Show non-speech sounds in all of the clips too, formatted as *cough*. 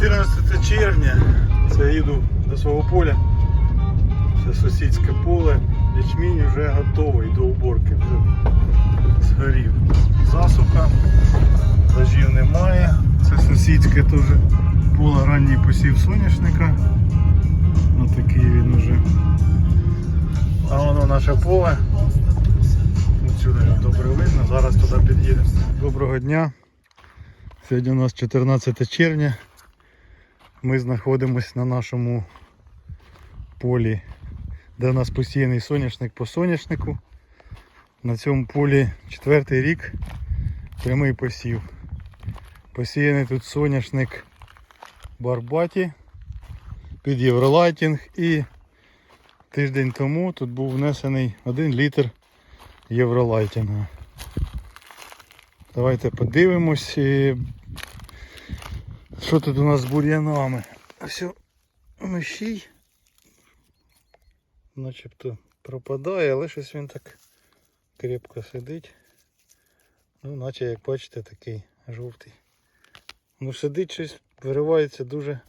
14 червня. Це їду до свого поля. Це сусідське поле. Ячмінь вже готовий до уборки. Вже згорів. Засуха, дождів немає. Це сусідське теж поле ранній посів соняшника. Отакий він уже. А воно наше поле. Отсюди добре видно. Зараз туди під'їдемо. Доброго дня. Сьогодні у нас 14 червня. Ми знаходимося на нашому полі, де у нас посіяний соняшник по соняшнику. На цьому полі четвертий рік прямий посів. Посіяний тут соняшник Барбаті під Євролайтінг і тиждень тому тут був внесений 1 літр Євролайтінга. Давайте подивимось, і що тут у нас з бур'янами. Все, мишій. Начебто пропадає, але щось він так крепко сидить. Ну, наче, як бачите, такий жовтий. Ну, сидить щось, виривається дуже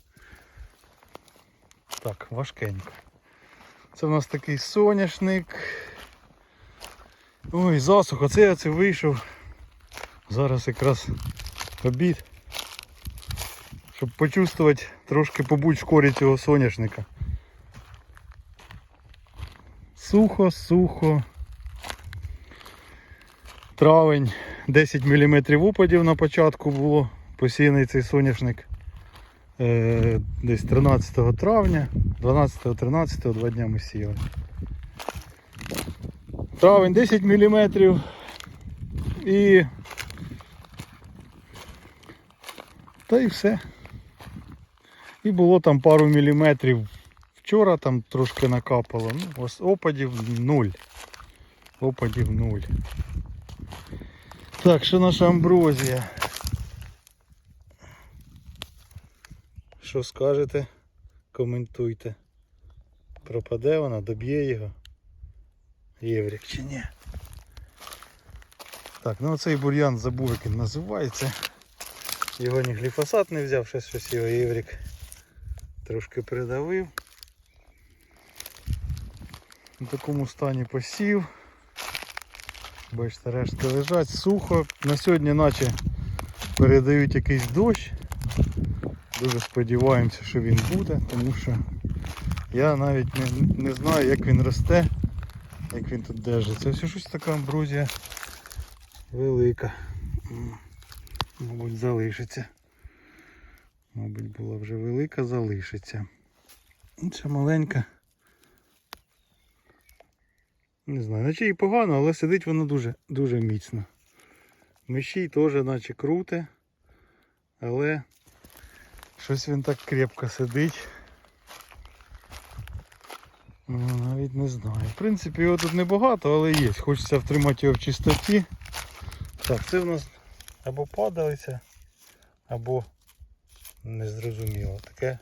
так, важкенько. Це в нас такий соняшник. Ой, засуха, це я це вийшов. Зараз якраз обід. Щоб почувствувати трошки побудь в шкорі цього соняшника. Сухо, сухо. Травень 10 мм упадів на початку було. Посіяний цей соняшник е, десь 13 травня, 12-13, два дня ми сіяли. Травень 10 мм і та і все. І було там пару міліметрів. Вчора там трошки накапало. Ну, ось опадів нуль. Опадів нуль. Так, що наша амброзія? Що скажете? Коментуйте. Пропаде вона, доб'є його. Єврік чи ні? Так, ну оцей бур'ян забув, як він називається. Його ні гліфосат не взяв, щось щось його єврік трошки придавив. У такому стані посів. Бачите, рештки лежать сухо. На сьогодні наче передають якийсь дощ. Дуже сподіваємося, що він буде, тому що я навіть не, не знаю, як він росте, як він тут держиться. Ось щось така амброзія велика. Мабуть, залишиться. Мабуть, була вже велика, залишиться. Інша маленька. Не знаю, наче і погано, але сидить воно дуже дуже міцно. Мишій теж наче круте, але щось він так крепко сидить. Ну, навіть не знаю. В принципі, його тут небагато, але є. Хочеться втримати його в чистоті. Так, це в нас або падалиця, або незрозуміло. Таке,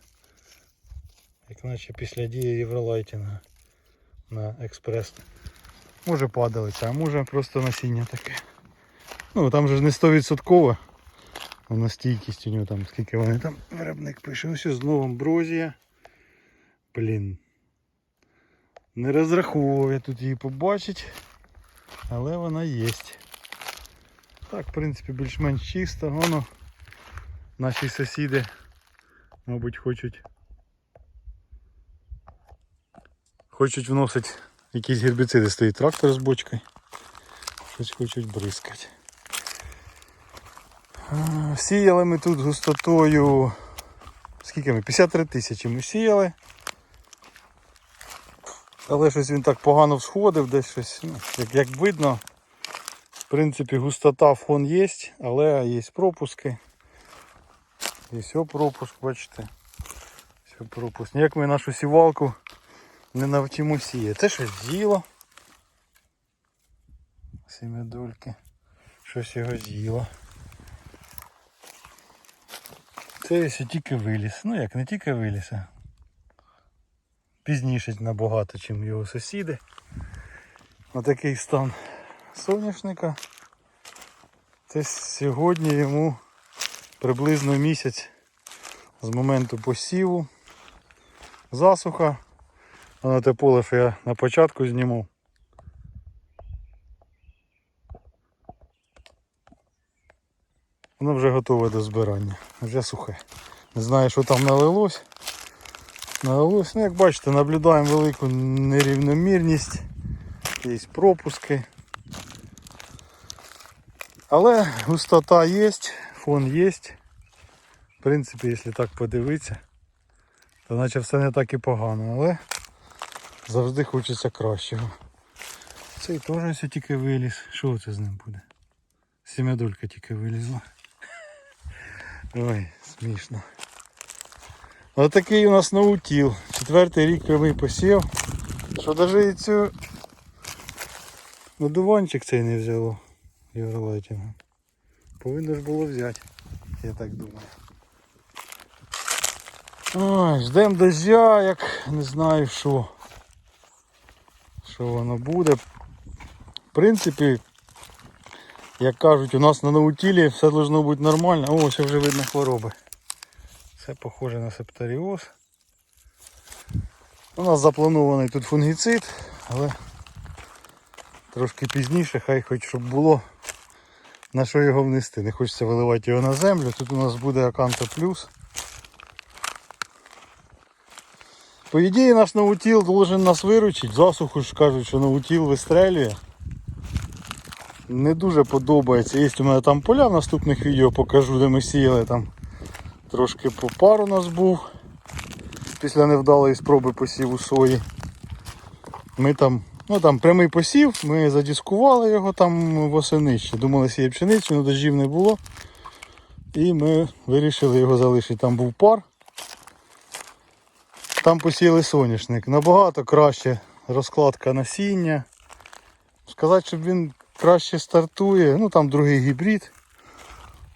як наче після дії євролайтінга на експрес. Може падалиця, а може просто насіння таке. Ну там же не 100%. Воно стійкість у нього там, скільки вони там виробник пише. Ось знову амброзія. Блін. Не розраховував я тут її побачити, але вона є. Так, в принципі, більш-менш чисто. Воно наші сусіди, мабуть, хочуть хочуть вносити якісь гербіциди. Стоїть трактор з бочкою. Щось хочуть бризкати. Сіяли ми тут густотою. Скільки ми? 53 тисячі ми сіяли. Але щось він так погано всходив, десь щось, ну, як, як видно, в принципі густота фон є, але є пропуски. І все пропуск, бачите. Все пропуск. Ніяк ми нашу сівалку не навчимо сіяти. Це щось з'їло. Сім'ядольки. Щось його з'їло. Це ось тільки виліз. Ну як не тільки виліз, а пізніше набагато, ніж його сусіди. Отакий стан соняшника. Це сьогодні йому приблизно місяць з моменту посіву. Засуха. Воно те поле, що я на початку знімав. Воно вже готове до збирання. Вже сухе. Не знаю, що там налилось. Налилось. Ну, як бачите, наблюдаємо велику нерівномірність. Є пропуски. Але густота є, фон є. В принципі, якщо так подивитися, то наче все не так і погано, але завжди хочеться кращого. Цей теж ось тільки виліз. Що це з ним буде? Сім'ядолька тільки вилізла. *laughs* Ой, смішно. Отакий у нас наутіл. Четвертий рік прямий посів. Що навіть і цю надуванчик цей не взяло євролайтінгом. Повинно ж було взяти, я так думаю. Ой, ждемо дождя, як не знаю що. Що воно буде. В принципі, як кажуть, у нас на наутілі все должно бути нормально. О, ще вже видно хвороби. Це похоже на септоріоз. У нас запланований тут фунгіцид, але трошки пізніше, хай хоч щоб було на що його внести. Не хочеться виливати його на землю. Тут у нас буде Аканто Плюс. По ідеї наш наутіл должен нас виручити. Засуху ж кажуть, що наутіл вистрелює. Не дуже подобається. Є у мене там поля в наступних відео покажу, де ми сіяли там. Трошки попар у нас був після невдалої спроби посіву сої. Ми там, ну там прямий посів, ми задіскували його там восени ще. Думали сіє пшеницю, але дождів не було. І ми вирішили його залишити. Там був пар. Там посіяли соняшник. Набагато краще розкладка насіння. Сказати, щоб він краще стартує, ну там другий гібрид.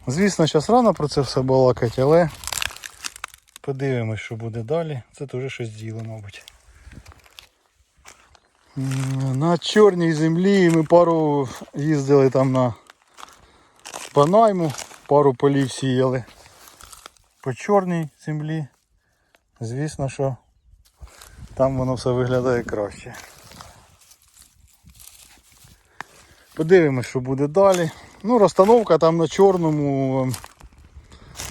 Звісно, зараз рано про це все балакати, але подивимось, що буде далі. Це теж щось діло, мабуть. На чорній землі ми пару їздили там на Панайму, пару полів сіяли. По чорній землі. Звісно, що там воно все виглядає краще. Подивимось, що буде далі. Ну, розстановка там на чорному ем,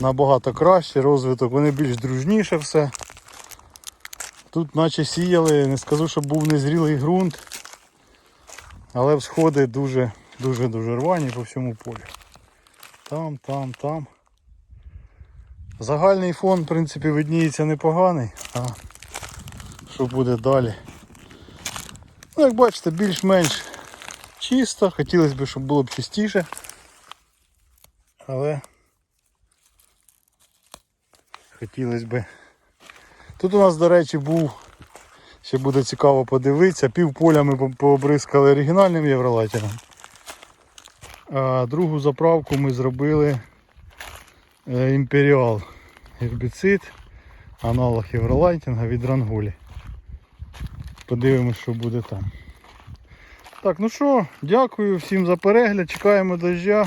набагато краще, розвиток, вони більш дружніше все. Тут наче сіяли, не скажу, що був незрілий ґрунт, але всходи дуже дуже рвані по всьому полю. Там, там, там. Загальний фон, в принципі, видніється непоганий, а що буде далі? Ну, як бачите, більш-менш чисто, хотілося б, щоб було б чистіше. Але хотілося б. Тут у нас, до речі, був, ще буде цікаво подивитися, пів поля ми по- пообризкали оригінальним євролайтером. А другу заправку ми зробили е, імперіал гербіцид, аналог євролайтінга від Ранголі. Подивимось, що буде там. Так, ну що, дякую всім за перегляд, чекаємо дождя.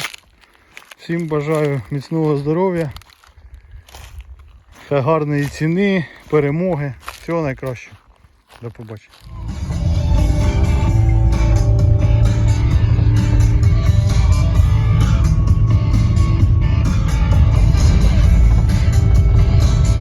Всім бажаю міцного здоров'я, ще гарної ціни, перемоги. Всього найкращого. До побачення.